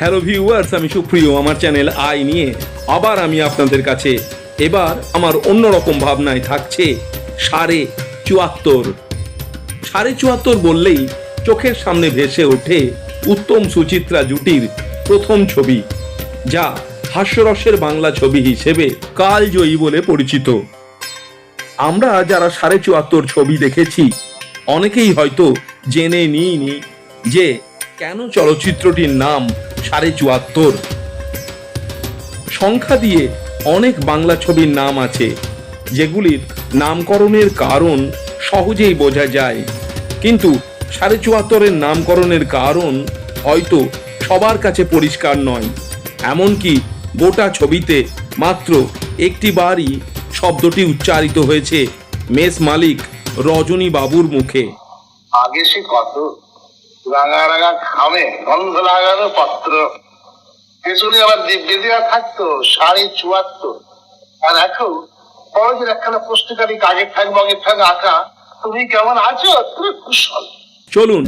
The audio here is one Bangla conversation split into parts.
হ্যালো ভিউয়ার্স, আমি সুপ্রিয়, আমার চ্যানেল আই নিয়ে আবার আমি আপনাদের কাছে এবার আমার অন্যরকম ভাবনায় থাকছে সাড়ে চুয়াত্তর। সাড়ে চুয়াত্তর বললেই চোখের সামনে ভেসে ওঠে উত্তম সুচিত্রা জুটির প্রথম ছবি, যা হাস্যরসের বাংলা ছবি হিসেবে কালজয়ী বলে পরিচিত। আমরা যারা সাড়ে চুয়াত্তর ছবি দেখেছি, অনেকেই হয়তো জেনে নিইনি যে কেন চলচ্চিত্রটির নাম সাড়ে চুয়াত্তর। সংখ্যা দিয়ে অনেক বাংলা ছবির নাম আছে, যেগুলির নামকরণের কারণ সহজেই বোঝা যায়। কিন্তু সাড়ে চুয়াত্তরের নামকরণের কারণ হয়তো সবার কাছে পরিষ্কার নয়। এমনকি গোটা ছবিতে মাত্র একটি বারই শব্দটি উচ্চারিত হয়েছে, মেস মালিক রজনী বাবুর মুখে। আগে সে কত রাঙা রাঙা খামে গন্ধ লাগানো পত্র। পেছনে আবার দিব্যে থাকতো সাড়ে চুয়াত্তর আর এখন কলেজের একখানা পুস্তিকারি আগের থাকব আগের থাকবে আঁকা। তুমি কেমন আছো? তুমি কুশল। চলুন,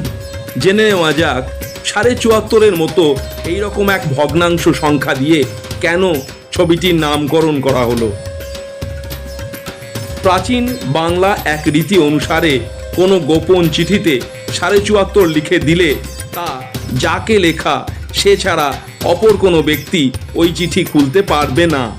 জেনে নেওয়া যাক, সাড়ে চুয়াত্তরের মতো এইরকম এক ভগ্নাংশ সংখ্যা দিয়ে কেন ছবিটির নামকরণ করা হলো। প্রাচীন বাংলা এক রীতি অনুসারে কোনো গোপন চিঠিতে সাড়ে চুয়াত্তর লিখে দিলে তা যাকে লেখা, সে ছাড়া অপর কোনো ব্যক্তি ওই চিঠি খুলতে পারবে না।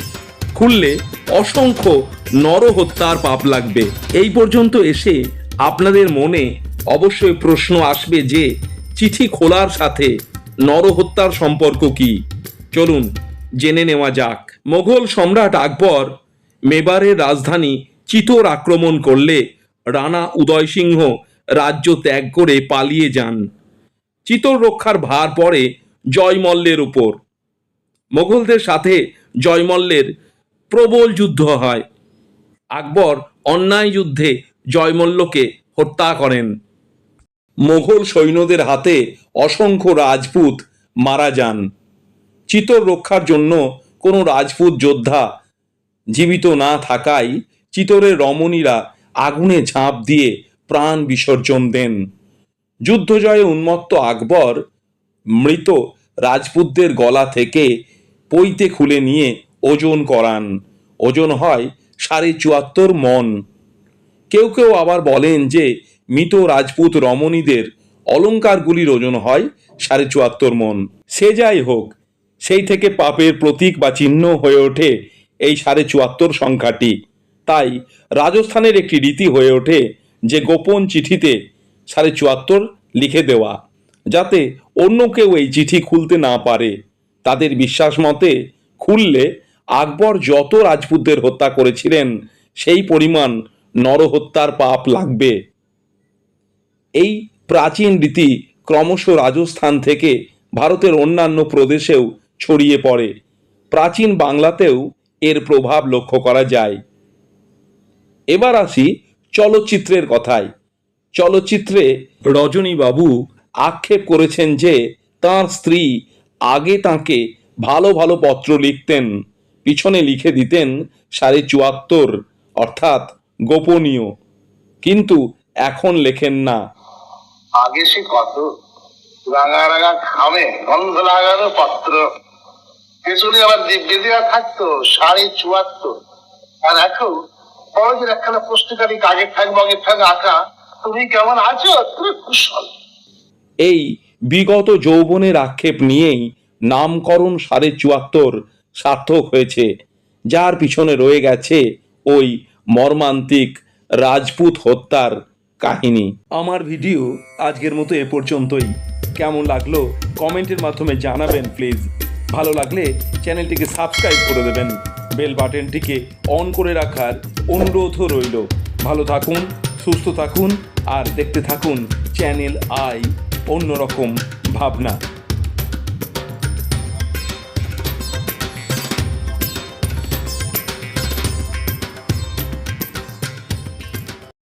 খুললে অসংখ্য নরহত্যার পাপ লাগবে। এই পর্যন্ত এসে আপনাদের মনে অবশ্যই প্রশ্ন আসবে যে, চিঠি খোলার সাথে নরহত্যার সম্পর্ক কি? চলুন জেনে নেওয়া যাক। মোগল সম্রাট আকবর মেবারের রাজধানী চিতোর আক্রমণ করলে রানা উদয় সিংহ রাজ্য ত্যাগ করে পালিয়ে যান। চিতোর রক্ষার ভার পড়ে জয়মল্লের উপর। মোগলদের সাথে জয়মল্লের প্রবল যুদ্ধ হয়। আকবর অন্যায় যুদ্ধে জয়মল্লকে হত্যা করেন। মোগল সৈন্যদের হাতে অসংখ্য রাজপুত মারা যান। চিতোর রক্ষার জন্য কোনো রাজপুত যোদ্ধা জীবিত না থাকায় চিতোরের রমণীরা আগুনে ঝাঁপ দিয়ে প্রাণ বিসর্জন দেন। যুদ্ধজয়ে উন্মত্ত আকবর মৃত রাজপুতদের গলা থেকে পইতে খুলে নিয়ে ওজন করান। ওজন হয় সাড়ে চুয়াত্তর মন। কেউ কেউ আবার বলেন যে, মৃত রাজপুত রমণীদের অলঙ্কারগুলির ওজন হয় সাড়ে চুয়াত্তর মন। সে যাই হোক, সেই থেকে পাপের প্রতীক বা চিহ্ন হয়ে ওঠে এই সাড়ে চুয়াত্তর সংখ্যাটি। তাই রাজস্থানের একটি রীতি হয়ে ওঠে যে গোপন চিঠিতে সাড়ে চুয়াত্তর লিখে দেওয়া, যাতে অন্য কেউ এই চিঠি খুলতে না পারে। তাদের বিশ্বাস মতে খুললে আকবর যত রাজপুতদের হত্যা করেছিলেন, সেই পরিমাণ নরহত্যার পাপ লাগবে। এই প্রাচীন রীতি ক্রমশ রাজস্থান থেকে ভারতের অন্যান্য প্রদেশেও ছড়িয়ে পড়ে। প্রাচীন বাংলাতেও এর প্রভাব লক্ষ্য করা যায়। এবার আসি চলচ্চিত্রের কথায় চলচ্চিত্রে রজনীবাবু আক্ষেপ করেছেন যে, তার স্ত্রী আগে তাকে ভালো ভালো পত্র লিখতেন, পিছনে লিখে দিতেন সাড়ে চুয়াত্তর, অর্থাৎ গোপনীয়। কিন্তু এখন লেখেন না। আগে সে কত? রাঙা রাঙা খামে, গন্ধ লাগানো পত্র। পেছনে আবার দিব্যে থাকতো, সাড়ে চুয়াত্তর। আর এখন কলেজের একখানা পুস্তিকারি আগের থাকব আগের থাকবে আঁকা। তুমি কেমন আছো? তুমি কুশল। এই বিগত যৌবনের আক্ষেপ নিয়েই নামকরণ সাড়ে চুয়াত্তর সার্থক হয়েছে, যার পিছনে রয়ে গেছে ওই মর্মান্তিক রাজপুত হত্যার কাহিনী। আমার ভিডিও আজকের মতো এ পর্যন্তই। কেমন লাগল কমেন্টের মাধ্যমে জানাবেন, প্লিজ। ভালো লাগলে চ্যানেলটিকে সাবস্ক্রাইব করে দেবেন। বেল বাটনটিকে অন করে রাখার অনুরোধও রইল। ভালো থাকুন, সুস্থ থাকুন, আর দেখতে থাকুন চ্যানেল আই অন্যরকম ভাবনা।